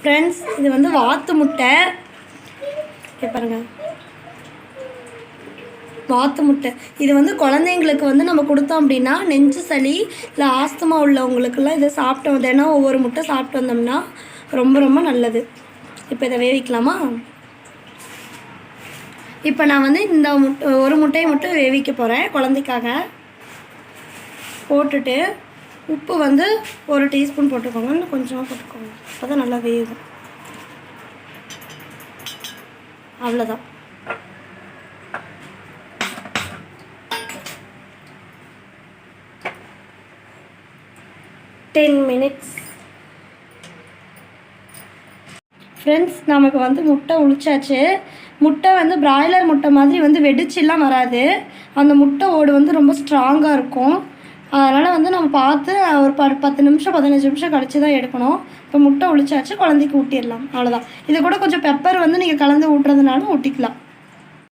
Friends இது வந்து வாத்து முட்டை. பாருங்கள் பாருங்க. வாத்து முட்டை. இது வந்து குழந்தைங்களுக்கு வந்து நம்ம கொடுத்தோம் அப்படின்னா நெஞ்சு சளி இல்லை ஆஸ்துமா உள்ளவங்களுக்கெல்லாம் இதை சாப்பிட்டோம் தினம் ஒவ்வொரு முட்டை சாப்பிட்டு வந்தோம்னா ரொம்ப ரொம்ப நல்லது. இப்போ இதை வேவிக்கலாமா? இப்போ நான் வந்து இந்த முட்டை ஒரு முட்டையை மட்டும் வேவிக்க போகிறேன் குழந்தைக்காக. போட்டுட்டு உப்பு வந்து ஒரு டீஸ்பூன் போட்டுக்கோங்க. இல்லை கொஞ்சமாக போட்டுக்கோங்க. அப்போ தான் நல்லா வேகும். அவ்வளோதான் டென் மினிட்ஸ் ஃப்ரெண்ட்ஸ் நமக்கு வந்து முட்டை உளிச்சாச்சு. முட்டை வந்து பிராய்லர் முட்டை மாதிரி வந்து வெடிச்சுலாம் வராது. அந்த முட்டை ஓடு வந்து ரொம்ப ஸ்ட்ராங்காக இருக்கும். அதனால் வந்து நம்ம பார்த்து ஒரு ப பத்து நிமிஷம் பதினஞ்சு நிமிஷம் கழிச்சு தான் எடுக்கணும். இப்போ முட்டை ஒழிச்சாச்சு குழந்தைக்கு ஊட்டிடலாம். அவ்வளோதான் இது கூட கொஞ்சம் பெப்பர் வந்து நீங்கள் கலந்து ஊட்டுறதுனாலும் ஊட்டிக்கலாம்.